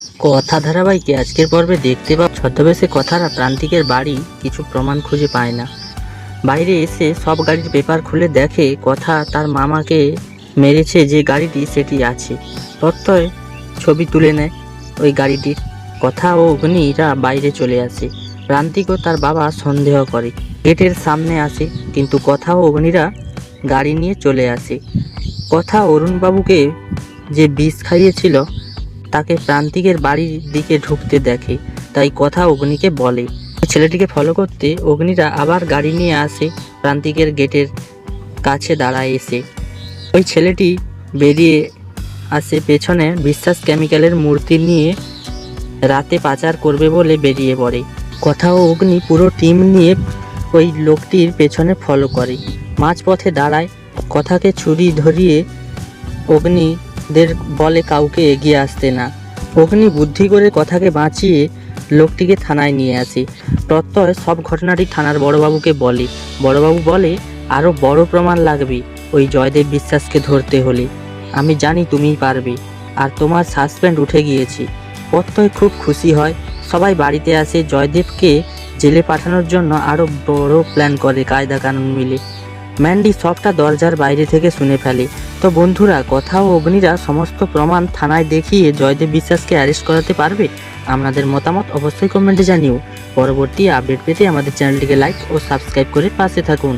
কথা ধারাবাহিকে আজকের পর্বে দেখতে পাব ছদ্মবেশে কথারা প্রান্তিকের বাড়ি কিছু প্রমাণ খুঁজে পায় না। বাইরে এসে সব গাড়ির পেপার খুলে দেখে কথা তার মামাকে মেরেছে যে গাড়িটি সেটি আছে। প্রত্যয় ছবি তুলে নেয় ওই গাড়িটির। কথা ও অগ্নিরা বাইরে চলে আসে। প্রান্তিক ও তার বাবা সন্দেহ করে। গেটের সামনে আসে, কিন্তু কথা ও অগ্নিরা গাড়ি নিয়ে চলে আসে। কথা অরুণবাবুকে যে বিষ খাইয়েছিল তাকে প্রান্তিকের বাড়ির দিকে ঢুকতে দেখে। তাই কথা অগ্নিকে বলে। ছেলেটিকে ফলো করতে অগ্নিরা আবার গাড়ি নিয়ে আসে প্রান্তিকের গেটের কাছে দাঁড়ায় এসে। ওই ছেলেটি বেরিয়ে আসে পেছনে বিশ্বাস কেমিক্যালের মূর্তি নিয়ে রাতে পাচার করবে বলে বেরিয়ে পড়ে। কথা ও অগ্নি পুরো টিম নিয়ে ওই লোকটির পেছনে ফলো করে। মাঝপথে দাঁড়ায়, কথাকে ছুরি ধরিয়ে অগ্নিদের বলে কাউকে এগিয়ে আসতে না। অগ্নি বুদ্ধি করে কথাকে বাঁচিয়ে লোকটিকে থানায় নিয়ে আসে। প্রত্যয় সব ঘটনাটি থানার বড়বাবুকে বলে। বড়বাবু বলে আরও বড় প্রমাণ লাগবে ওই জয়দেব বিশ্বাসকে ধরতে হলে। আমি জানি তুমিই পারবে। আর তোমার সাসপেন্ড উঠে গিয়েছে। প্রত্যয় খুব খুশি হয়। সবাই বাড়িতে আসে। জয়দেবকে জেলে পাঠানোর জন্য আরও বড় প্ল্যান করে কায়দা কানুন মিলে। ম্যান্ডি সবটা দরজার বাইরে থেকে শুনে ফেলে। তো বন্ধুরা, কথা ও অগ্নিরা সমস্ত প্রমাণ থানায় দেখিয়ে জয়দেব বিশ্বাসকে অ্যারেস্ট করাতে পারবে? আপনাদের মতামত অবশ্যই কমেন্টে জানিও। পরবর্তী আপডেট পেতে আমাদের চ্যানেলটিকে লাইক ও সাবস্ক্রাইব করে পাশে থাকুন।